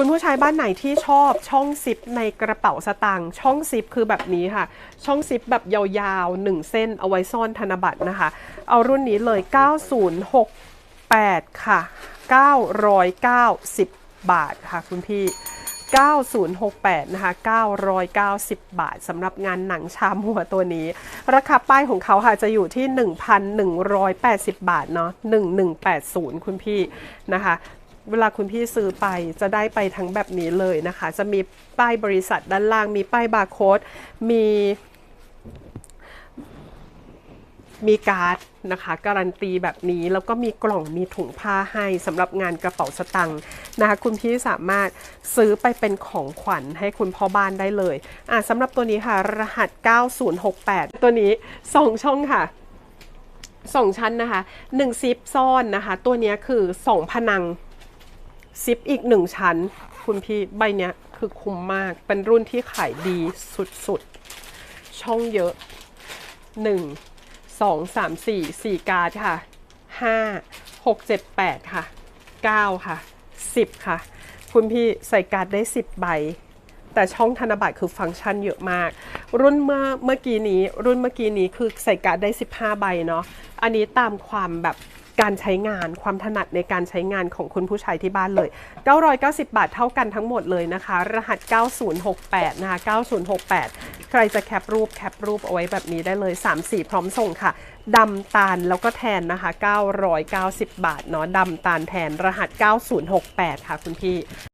คุณผู้ชายบ้านไหนที่ชอบช่องซิปในกระเป๋าสตางค์ช่องซิปคือแบบนี้ค่ะ ช่องซิปแบบยาวๆ 1 เส้นเอาไว้ซ่อนธนบัตรนะคะ เอารุ่นนี้เลย 9068 ค่ะ 990 บาทค่ะคุณพี่ 9068 นะคะ 990 บาทสำหรับงานหนังชามหัวตัวนี้ ราคาป้ายของเขาค่ะจะอยู่ที่ 1,180 บาทเนาะ1180 คุณพี่นะคะ เวลาคุณพี่ซื้อไปจะได้ไปทั้งแบบนี้เลยนะคะ จะมีป้ายบริษัทด้านล่าง มีป้ายบาร์โค้ดมีมีการ์ดนะคะการันตีแบบนี้แล้วก็มีกล่องมีถุงผ้าให้สำหรับงานกระเป๋าสตังค์นะคะคุณพี่สามารถซื้อไปเป็นของขวัญให้คุณพ่อบ้านได้เลยอะสำหรับตัวนี้ค่ะ รหัส 9068 ตัวนี้ 2 ช่องค่ะ2ชั้นนะคะ1ซิปซ่อนนะคะ ตัวนี้คือ2ผนัง ซิปอีก1ชั้น คุณพี่ใบเนี้ยคือคุ้มมาก เป็นรุ่นที่ขายดีสุดๆ ช่องเยอะ 1 2 3 4 4 การ์ดค่ะ 5 6 7 8 ค่ะ 9 ค่ะ 10 ค่ะ คุณพี่ใส่การ์ดได้ 10 ใบ แต่ช่องธนบัตรคือฟังก์ชันเยอะมาก รุ่นเมื่อเมื่อกี้นี้ รุ่นเมื่อกี้นี้คือใส่การ์ดได้ 15 ใบเนาะอันนี้ตามความแบบการใช้งานความถนัดในการใช้งานของคุณผู้ชายที่บ้านเลย 990 บาทเท่ากันทั้งหมดเลยนะคะ รหัส 9068 นะคะ 9068 ใครจะแคปรูปแคปรูปเอาไว้แบบนี้ได้เลย 3 สีพร้อมส่งค่ะดำตาลแล้วก็แทนนะคะ 990 บาทเนาะดำตาลแทนรหัส 9068 ค่ะคุณพี่